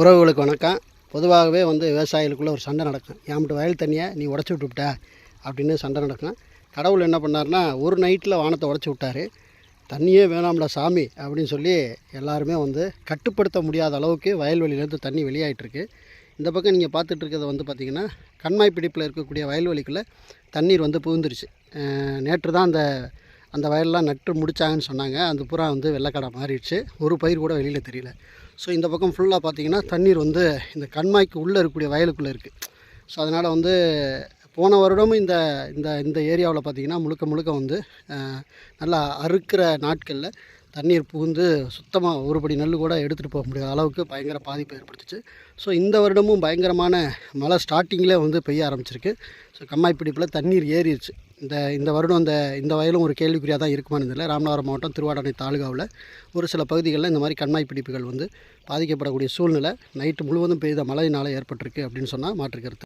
உறவுகளுக்கு வணக்கம். பொதுவாகவே வந்து விவசாயிகளுக்குள்ளே ஒரு சண்டை நடக்கும். என்கிட்ட வயல் தண்ணியை நீ உடச்சி விட்டுவிட்ட? அப்படின்னு சண்டை நடக்கும். கடவுள் என்ன பண்ணார்னா ஒரு நைட்டில் வானத்தை உடச்சி விட்டார். தண்ணியே வேணாம்ல சாமி அப்படின்னு சொல்லி எல்லாருமே வந்து கட்டுப்படுத்த முடியாத அளவுக்கு வயல்வெளியிலேருந்து தண்ணி வெளியாகிட்டுருக்கு இந்த பக்கம் நீங்கள் பார்த்துட்டு வந்து பார்த்திங்கன்னா கண்மாய் பிடிப்பில் இருக்கக்கூடிய வயல்வெளிக்குள்ளே தண்ணீர் வந்து புகுந்துருச்சு. நேற்று தான் அந்த அந்த வயல்லாம் நட்டு முடித்தாங்கன்னு சொன்னாங்க. அந்த புறா வந்து வெள்ளைக்கடை மாறிடுச்சு. ஒரு பயிர் கூட வெளியில் தெரியல. ஸோ இந்த பக்கம் ஃபுல்லாக பார்த்திங்கன்னா தண்ணீர் வந்து இந்த கண்மாய்க்கு உள்ளே இருக்கக்கூடிய வயலுக்குள்ளே இருக்குது ஸோ அதனால் வந்து போன வருடமும் இந்த இந்த இந்த ஏரியாவில் பார்த்தீங்கன்னா முழுக்க முழுக்க வந்து நல்லா அறுக்கிற நாட்களில் தண்ணீர் புகுந்து சுத்தமாக ஒருபடி நெல் கூட எடுத்துகிட்டு போக முடியாத அளவுக்கு பயங்கர பாதிப்பை ஏற்படுத்துச்சு. ஸோ இந்த வருடமும் பயங்கரமான மழை ஸ்டார்டிங்கில் வந்து பெய்ய ஆரம்பிச்சிருக்கு. ஸோ கம்மாய் பிடிப்பில் தண்ணீர் ஏறிடுச்சு இந்த இந்த வருடம் இந்த இந்த வயலும் ஒரு கேள்விக்குறியாக தான் இருக்குமான்னு தெரியல. ராமநாதபுரம் மாவட்டம் திருவாடானை தாலுகாவில் ஒரு சில பகுதிகளில் இந்த மாதிரி கண்மாய் பிடிப்புகள் வந்து பாதிக்கப்படக்கூடிய சூழ்நிலை நைட்டு முழுவதும் பெய்த மழையினால் ஏற்பட்டிருக்கு அப்படின்னு சொன்னால் மாற்றுக்கிறது